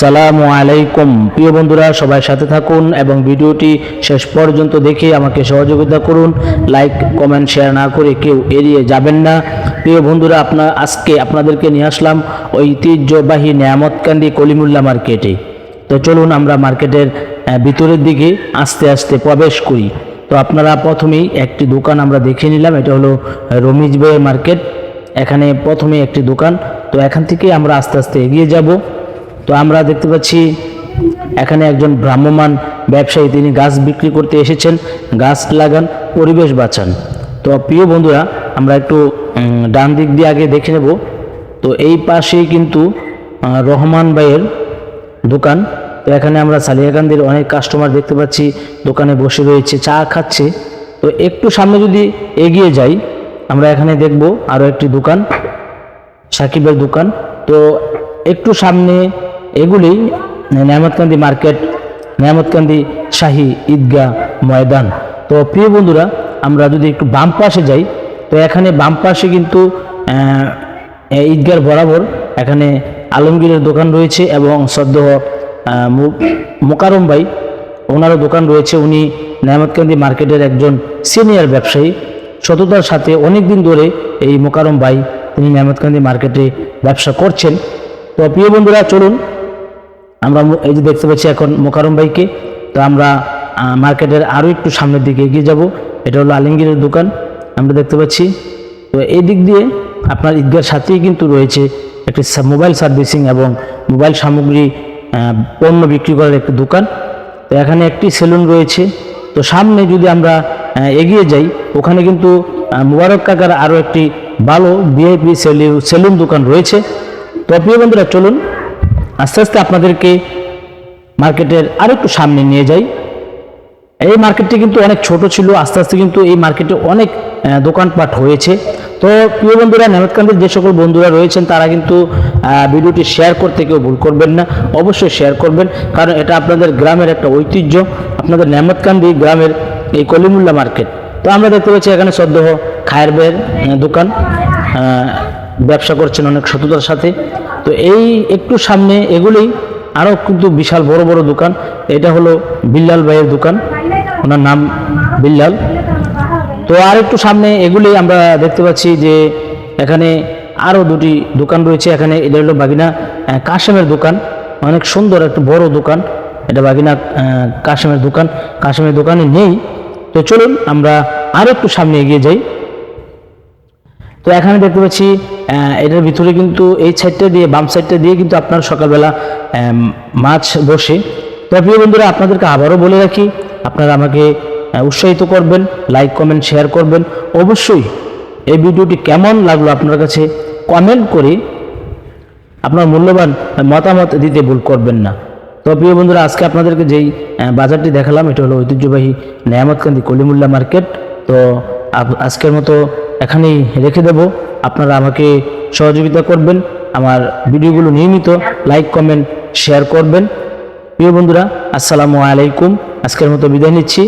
আসসালামু আলাইকুম। প্রিয় বন্ধুরা, সবাই সাথে থাকুন এবং ভিডিওটি শেষ পর্যন্ত দেখে আমাকে সহযোগিতা করুন। লাইক কমেন্ট শেয়ার না করে কেউ এড়িয়ে যাবেন না। প্রিয় বন্ধুরা আপনার আজকে আপনাদেরকে নিয়ে আসলাম ঐতিহ্যবাহী নিয়ামতকান্দি কলিমুল্লা মার্কেটে। তো চলুন আমরা মার্কেটের ভিতরের দিকে আস্তে আস্তে প্রবেশ করি। তো আপনারা প্রথমেই একটি দোকান আমরা দেখে নিলাম, এটা হলো রমিজ ভাইয়ের মার্কেট। এখানে প্রথমে একটি দোকান। তো এখান থেকে আমরা আস্তে আস্তে এগিয়ে যাব। তো আমরা দেখতে পাচ্ছি এখানে একজন ভ্রাম্যমান ব্যবসায়ী, তিনি গাছ বিক্রি করতে এসেছেন, গাছ লাগান, পরিবেশ বাঁচান। তো প্রিয় বন্ধুরা, আমরা একটু ডান দিক দিয়ে আগে দেখে নেব। তো এই পাশেই কিন্তু রহমান ভাইয়ের দোকান। তো এখানে আমরা সালিয়াকান্দির অনেক কাস্টমার দেখতে পাচ্ছি, দোকানে বসে রয়েছে, চা খাচ্ছে। তো একটু সামনে যদি এগিয়ে যাই, আমরা এখানে দেখব আরও একটি দোকান, সাকিবের দোকান। তো একটু সামনে এগুলি নিয়ামতকান্দি মার্কেট, নিয়ামতকান্দি শাহী ঈদগাহ ময়দান। তো প্রিয় বন্ধুরা, আমরা যদি একটু বাম পাশে যাই, তো এখানে বাম পাশে কিন্তু ঈদগার বরাবর এখানে আলমগীরের দোকান রয়েছে এবং সদ্য মোকারম ভাই, ওনারও দোকান রয়েছে। উনি নিয়ামতকান্দি মার্কেটের একজন সিনিয়র ব্যবসায়ী। সততার সাথে অনেক দিন ধরে এই মোকারম ভাই, তিনি নিয়ামতকান্দি মার্কেটে ব্যবসা করছেন। তো প্রিয় বন্ধুরা, চলুন আমরা এই যে দেখতে পাচ্ছি এখন মোকারম ভাইকে। তো আমরা মার্কেটের আরও একটু সামনের দিকে এগিয়ে যাব। এটা হলো আলমগীরের দোকান। আমরা দেখতে পাচ্ছি। তো এই দিক দিয়ে আপনার ঈদগার সাথেই কিন্তু রয়েছে একটি মোবাইল সার্ভিসিং এবং মোবাইল সামগ্রী পণ্য বিক্রি করার একটি দোকান। তো এখানে একটি সেলুন রয়েছে। তো সামনে যদি আমরা এগিয়ে যাই, ওখানে কিন্তু মুবারক কাকার আরও একটি ভালো ভিআইপি সেলুন দোকান রয়েছে। তো প্রিয় বন্ধুরা, চলুন আস্তে আস্তে আপনাদেরকে মার্কেটের আরও একটু সামনে নিয়ে যাই। এই মার্কেটটি কিন্তু অনেক ছোট ছিল, আস্তে আস্তে কিন্তু এই মার্কেটে অনেক দোকানপাট হয়েছে। তো প্রিয় বন্ধুরা নেমতকান্দির যে সকল বন্ধুরা রয়েছেন, তারা কিন্তু ভিডিওটি শেয়ার করতে কেউ ভুল করবেন না। অবশ্যই শেয়ার করবেন, কারণ এটা আপনাদের গ্রামের একটা ঐতিহ্য। আপনাদের নেমতকান্দি গ্রামের এই কলিমুল্লা মার্কেট। তো আমরা দেখতে পাচ্ছি এখানে সদ্যহ খায়ের বের দোকান ব্যবসা করছেন অনেক সততার সাথে। তো এই একটু সামনে এগুলোই আরও কিন্তু বিশাল বড় বড় দোকান। এটা হলো বিল্লাল ভাইয়ের দোকান। ওনার নাম বিল্লাল। তো আর একটু সামনে এগুলোই আমরা দেখতে পাচ্ছি যে এখানে আরও দুটি দোকান রয়েছে। এখানে এটা হলো বাগিনা কাশেমের দোকান। অনেক সুন্দর একটা বড় দোকান। এটা বাগিনা কাশেমের দোকান। কাশেমের দোকানে নেই। তো চলুন আমরা আর একটু সামনে এগিয়ে যাই। তো এখানে দেখতে পাচ্ছি এটার ভিতরে কিন্তু এই সাইডটা দিয়ে, বাম সাইডটা দিয়ে কিন্তু আপনার সকালবেলা মাছ বসে। তো প্রিয় বন্ধুরা, আপনাদেরকে আবারও বলে রাখি, আপনারা আমাকে উৎসাহিত করবেন লাইক কমেন্ট শেয়ার করবেন। অবশ্যই এই ভিডিওটি কেমন লাগল আপনার কাছে কমেন্ট করে আপনার মূল্যবান মতামত দিতে ভুল করবেন না। তো প্রিয় বন্ধুরা, আজকে আপনাদেরকে যেই বাজারটি দেখালাম, এটা হলো ঐতিহ্যবাহী নেয়ামতকান্দি কলিমুল্লা মার্কেট। তো আজকের মতো এখানেই রেখে দেব। আপনারা আমাকে সহযোগিতা করবেন, আমার ভিডিওগুলো নিয়মিত লাইক, কমেন্ট, শেয়ার করবেন। প্রিয় বন্ধুরা, আসসালামু আলাইকুম। আজকের মতো বিদায় নিচ্ছি।